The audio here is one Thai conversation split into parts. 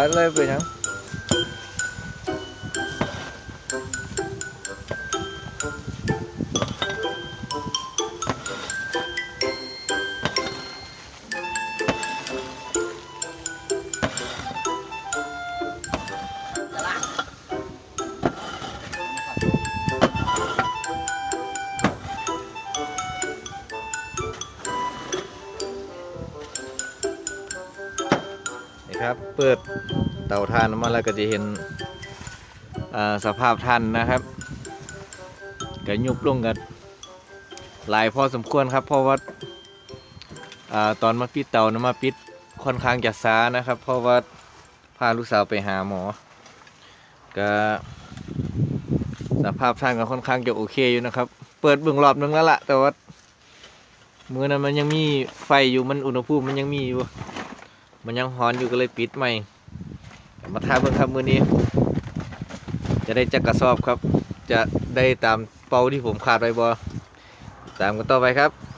เอาเลยก็เลย ครับ เปิดเตาถ่านมาแล้วก็จะเห็นสภาพท่านนะครับก็ยุบลงกันหลายพอสมควรครับ เพราะว่าตอนมาปิดเตานะมาปิดค่อนข้างจะช้านะครับ เพราะว่าพาลูกสาวไปหาหมอ ก็สภาพท่านก็ค่อนข้างจะโอเคอยู่นะครับ เปิดเบิ่งรอบนึงแล้วล่ะแต่ว่ามือนั้นมันยังมีไฟอยู่มันอุณหภูมิมันยังมีอยู่ มันยังฮอนอยู่ก็เลยปิดใหม่ มาทาเพิ่งครับมือนี้ จะได้จักกระสอบครับ จะได้ตามเป้าที่ผมคาดไว้บอตามกันต่อไปครับ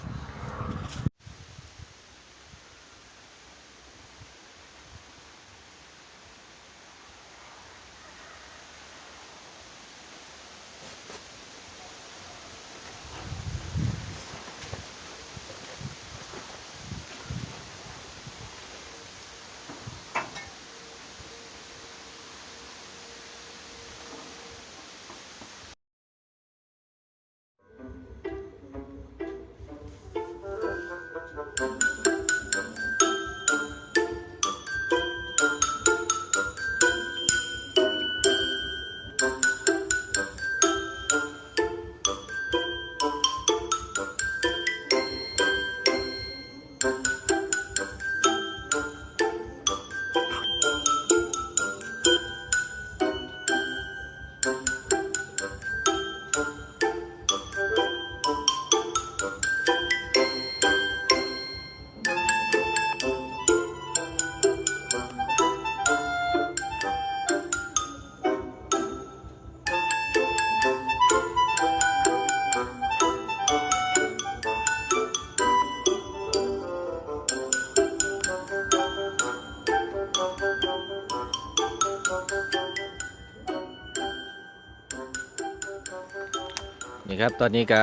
นี่ครับตอนนี้ก็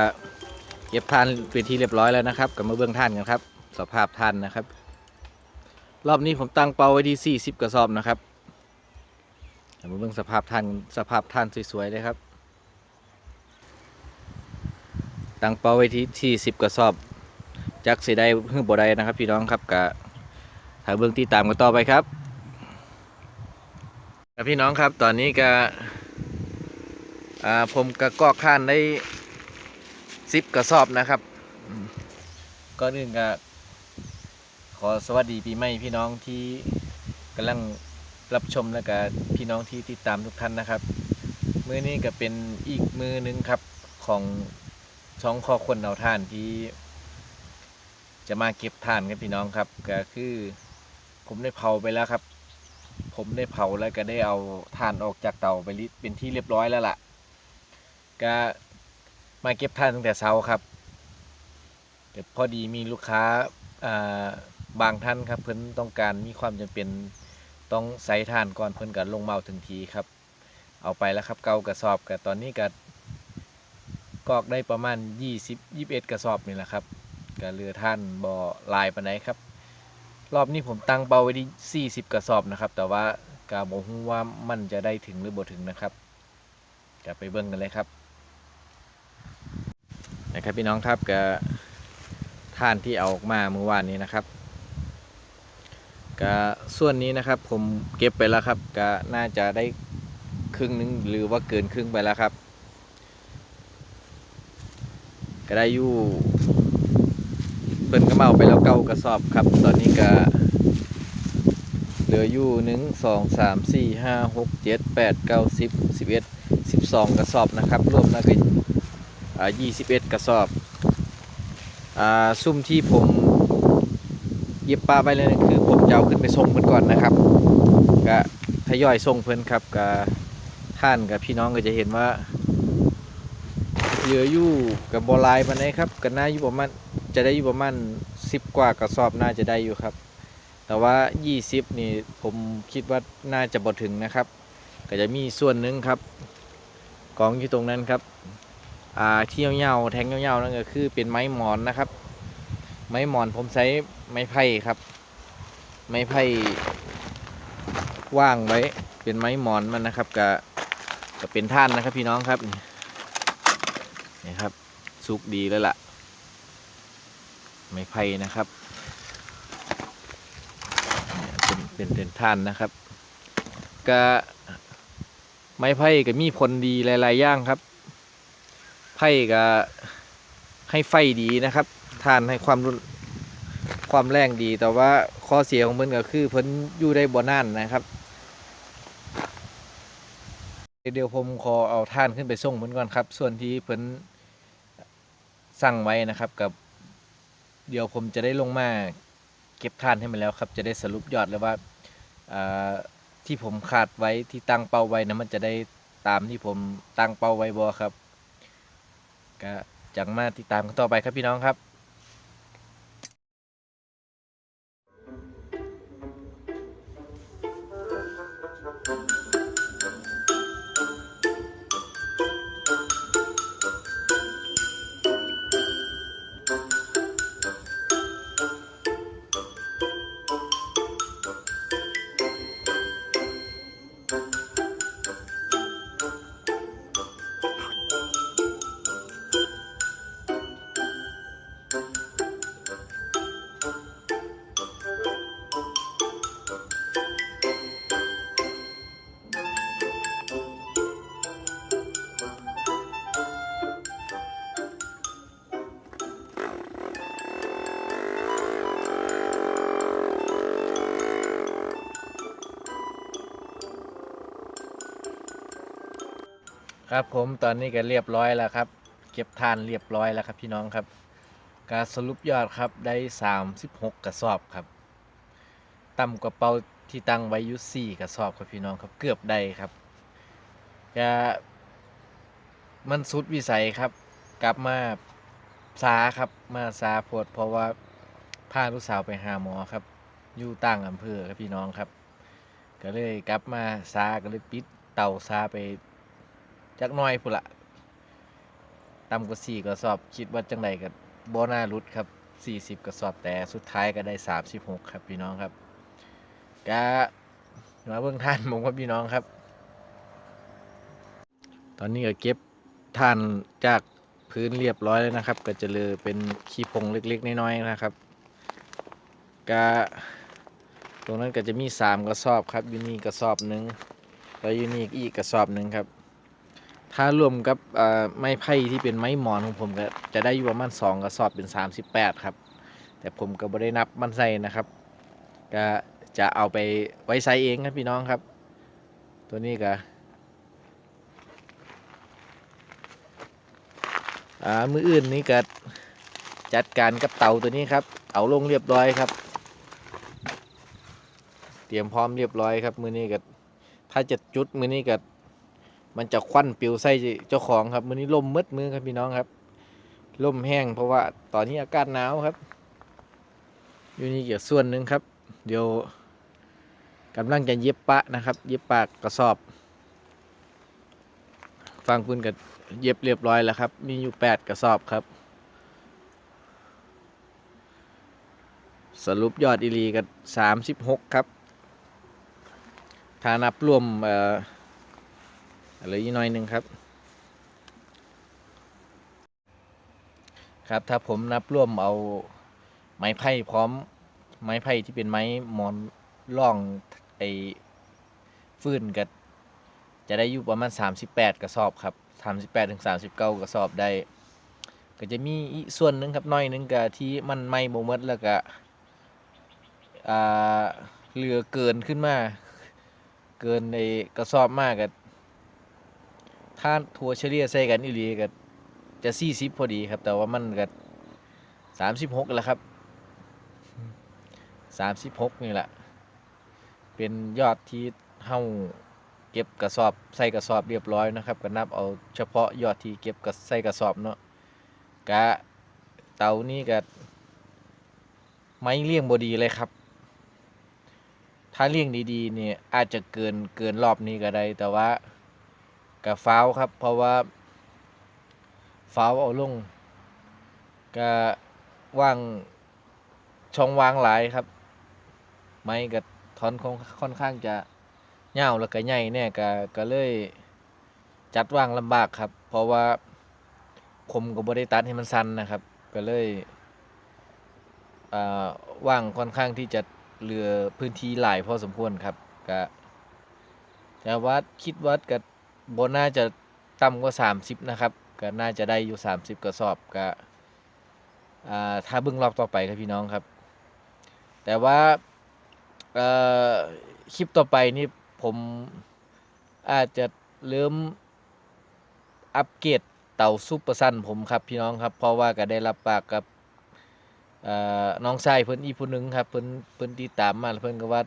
เก็บทานเป็นที่เรียบร้อยแล้วนะครับกลับมาเบื้องท่านกันครับ สภาพท่านนะครับ รอบนี้ผมตั้งเป้าไว้ที่40กระสอบนะครับกลับมาเบื้องสภาพท่านสภาพท่านสวยๆเลยครับ ตั้งเป้าไว้ที่ที่10กระสอบจักเสียได้เพิ่งบ่ได้นะครับ พี่น้องครับกะถ้าเบื้องที่ตามกันต่อไปครับพี่น้องครับตอนนี้ก็ผมกระกอกข้านได้ ซิปกระสอบนะครับก่อนอื่นก็ขอสวัสดีปีใหม่พี่น้องที่กำลังรับชมและก็พี่น้องที่ติดตามทุกท่านนะครับ มือนี้ก็เป็นอีกมือหนึงครับของช่องคอคนเอาท่านที่ จะมาเก็บท่านครับพี่น้องครับ ก็คือผมได้เผาไปแล้วครับ ผมได้เผาแล้วก็ได้เอาถ่านออกจากเตาไปลิเป็นที่เรียบร้อยแล้วล่ะก็ มาเก็บท่านตั้งแต่เช้าครับแต่พอดีมีลูกค้าบางท่านครับเพิ่นต้องการมีความจำเป็นต้องใส่ท่านก่อนเพิ่นก็ลงเมาถึงทีครับ เอาไปแล้วครับเกากระสอบกับตอนนี้ก็กอกได้ประมาณ 20 21 กระสอบนี่แหละครับก็เหลือท่านบ่หลายปานครับ รอบนี้ผมตั้งเป้าไว้ที่40 กระสอบนะครับ แต่ว่ากาบ่ฮู้ว่ามันจะได้ถึงหรือบ่ถึงนะครับก็ไปเบิ่งกันเลยครับ นะครับพี่น้องครับก็ท่านที่เอาออกมาเมื่อวานนี้นะครับก็ส่วนนี้นะครับผมเก็บไปแล้วครับก็น่าจะได้ครึ่งนึงหรือว่าเกินครึ่งไปแล้วครับ ก็ได้อยู่เปิ้นก็เอาไปแล้วเก้ากระสอบครับ ตอนนี้ก็เหลืออยู่หนึ่งสองสามสี่ห้าหกเจ็ดแปดเก้าสิบสิบเอ็ดสิบสองกระสอบนะครับ รวมแล้วก็ 21 กระสอบอ่าซุ่มที่ผมเย็บปลาไปเลยนะคือผมจะเอาขึ้นไปส่งเพิ่นก่อนนะครับก็ทยอยส่งเพิ่อนครับกับท่านกับพี่น้องก็จะเห็นว่าเหลืออยู่กับบอลายปานไหนครับก็น่าอยู่ประมาณจะได้อยู่ประมาณ10 กว่ากระสอบน่าจะได้อยู่ครับ แต่ว่า 20 นี่ผมคิดว่าน่าจะบ่ถึงนะครับ ก็จะมีส่วนหนึ่งครับกองอยู่ตรงนั้นครับ อ่าที่ยาวๆแทงยาๆนั่นก็คือเป็นไม้หมอนนะครับ ไม้หมอนผมใช้ไม้ไผ่ครับ ไม้ไผ่ว่างไว้เป็นไม้หมอนมันนะครับก็ก็เป็นท่านนะครับพี่น้องครับนี่ครับสุกดีแล้วล่ะ ไม้ไผ่นะครับเป็นเป็นเป็นท่านนะครับก็ไม้ไผ่ก็มีผลดีหลายๆอย่างครับ ไผ่ก็ให้ไฟดีนะครับท่านให้ความรุนความแรงดี แต่ว่าข้อเสียของมันก็คือเพิ่นอยู่ได้บ่นานนะครับ เดี๋ยวผมขอเอาท่านขึ้นไปส่งเพิ่นก่อนครับ ส่วนที่เพิ่นสั่งไว้นะครับกับ เดี๋ยวผมจะได้ลงมาเก็บท่านให้มันแล้วครับ จะได้สรุปยอดเลยว่าอ่าที่ผมขาดไว้ที่ตั้งเป้าไว้นะมันจะได้ตามที่ผมตั้งเป้าไว้บ่ครับ ก็จังมาติดตามกันต่อไปครับพี่น้องครับ ครับผมตอนนี้ก็เรียบร้อยแล้วครับ เก็บทานเรียบร้อยแล้วครับพี่น้องครับการสรุปยอดครับได้ 36 กระสอบครับต่ำกว่าเป้าที่ตั้งไว้อยุสี่กระสอบครับพี่น้องครับเกือบได้ครับจะมันสุดวิสัยครับ กลับมาซาครับมาซาโพดเพราะว่าพาลูกสาวไปหาหมอครับ อยู่ต่างอำเภอครับพี่น้องครับ ก็เลยกลับมาซาก็เลยปิดเตาซาไป จักหน้อยพุ่นละต่ำกว่าสี่กระสอบคิดว่าจังไดกับโบนารุดครับสี่สิบกระสอบแต่สุดท้ายก็ได้สามสิบหกครับพี่น้องครับกะมาเบิ่งท่านผมครับพี่น้องครับ ตอนนี้ก็เก็บท่านจากพื้นเรียบร้อยแล้วนะครับ ก็จะเลยเป็นขี้พงเล็ก ๆ น้อยๆนะครับกะตรงนั้นก็จะมีสามกระสอบครับอยู่นี่กระสอบหนึ่งแล้วอยูนี่อีกกระสอบหนึ่งครับ ถ้ารวมกับไม้ไผ่ที่เป็นไม้หมอนของผมก็จะได้อยู่ประมาณ2กระสอบเป็น 38 ครับ แต่ผมก็บ่ได้นับมันใส่นะครับ ก็จะเอาไปไว้ใส่เองครับพี่น้องครับ ตัวนี้ก็มืออื่นนี่ก็จัดการกับเตาตัวนี้ครับ เอาลงเรียบร้อยครับ เตรียมพร้อมเรียบร้อยครับ มือนี้ก็ถ้าจะจุดมือนี้ก็ มันจะควันปิวใส่เจ้าของครับ มือนี้ลมมืดมือครับพี่น้องครับลมแห้งเพราะว่าตอนนี้อากาศหนาวครับ อยู่นี่เกี่ยวส่วนหนึ่งครับ เดี๋ยวกำลังจะเย็บปะนะครับ เย็บปากกระสอบ ฟังคุณกับเย็บเรียบร้อยแล้วครับ มีอยู่แปดกระสอบครับ สรุปยอดอีรีกันสามสิบหกครับถ้านับรวมเอ่อ เหลืออีกหน้อยหนึ่งครับ ครับถ้าผมนับร่วมเอาไม้ไผ่พร้อมไม้ไผ่ที่เป็นไม้หมอนร่องไอ้ฟื้นก็จะได้อยู่ประมาณ 38 กระสอบครับ 38ถึง39 กระสอบได้ ก็จะมีอีกส่วนหนึ่งครับน้อยหนึงก็ที่มันไม่บ่หมดแล้วก็อ่าเหลือเกินขึ้นมา เกินในกระสอบมากก็ ถ้าทัวเฉลี่ยใส่กันอีหลีก็จะสี่สิบพอดีครับ แต่ว่ามันก็สามสิบหกแล้วครับสามสิบหกนี่แหละ เป็นยอดที่เฮาเก็บกระสอบใส่กระสอบเรียบร้อยนะครับ ก็นับเอาเฉพาะยอดที่เก็บกับใส่กระสอบเนาะกะเตานี่ก็ไม้เลี่ยงบดีเลยครับ ถ้าเลี้ยงดีๆเนี่ยอาจจะเกินเกินรอบนี้ก็ได้แต่ว่า กับฟ้าวครับ เพราะว่าฟ้าวเอาลงก็ว่างช่องว่างหลายครับ ไม้กับทอนค่อนค่อนข้างจะเหี่ยวแล้วก็ใหญ่เนี่ยก็ก็เลยจัดว่างลำบากครับ เพราะว่าผมก็บ่ได้ตัดให้มันสั้นนะครับ ก็เลยอ่าว่างค่อนข้างที่จะเหลือพื้นที่หลายพอสมควรครับก็แต่ว่าคิดว่าก็บ่ บน่าจะต่ำกว่า30นะครับ ก็น่าจะได้อยู่30กระสอบก็อ่าถ้าเบิ่งรอบต่อไปครับพี่น้องครับ แต่ว่าเอ่อคลิปต่อไปนี่ผมอาจจะเริ่มอัปเกรดเต่าซุปเปอร์ซันผมครับพี่น้องครับ เพราะว่าก็ได้รับปากกับอ่อน้องชายเพิ่นอีผู้หนึงครับเพิ่นเพิ่นติดตามมาเพิ่นก็ว่า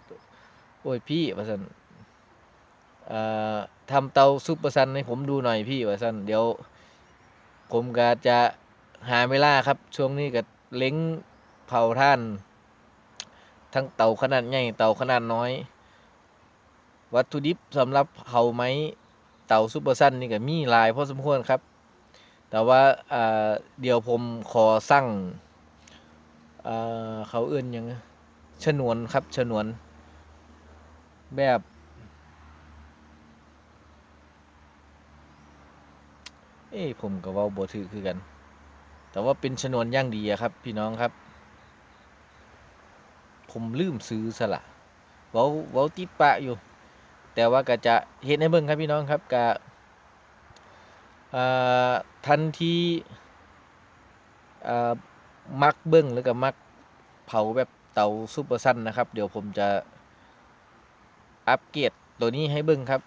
โอ้ยพี่ว่าซั่นอ่อ ทำเตาซุปเปอร์ซันให้ผมดูหน่อยพี่ว่าซันเดี๋ยว ผมก็จะหาเวลาครับ ช่วงนี้ก็เล้งเผาท่าน ทั้งเตาขนาดใหญ่เตาขนาดน้อย วัตถุดิบสำหรับเผาไม้เตาซุปเปอร์ซันนี่ก็มีลายพอสมควรครับ แต่ว่าอ่าเดี๋ยวผมขอสั่งเขาเอื่นยังฉนวนครับฉนวนแบบ เอ้ผมก็เว้าบ่ถือคือกัน แต่ว่าเป็นชนวนย่างดีครับ พี่น้องครับ ผมลืมซื้อสละเว้าเว้าติดปะอยู่ แต่ว่าก็จะเห็นให้เบิ่งครับพี่น้องครับก็อ่าทันที่มักเบิ่งหรือก็มักเผาแบบเตาซุปเปอร์ซันนะครับ เดี๋ยวผมจะอัปเกรดตัวนี้ให้เบิ่งครับ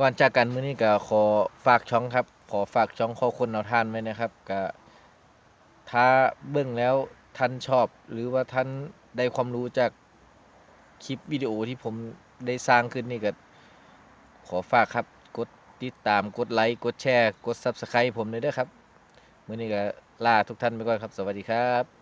ก่อนจากกันมื้อนี้ก็ขอฝากช่องครับ ขอฝากช่องขอคนเอาทานไว้นะครับก็ถ้าเบิ่งแล้วท่านชอบ หรือว่าท่านได้ความรู้จากคลิปวิดีโอที่ผมได้สร้างขึ้นนี่ก็ขอฝากครับกดติดตามกดไลค์กดแชร์ กด Subscribe ผมเลยด้อครับมื้อนี้ก็ลาทุกท่านไปก่อนครับ สวัสดีครับ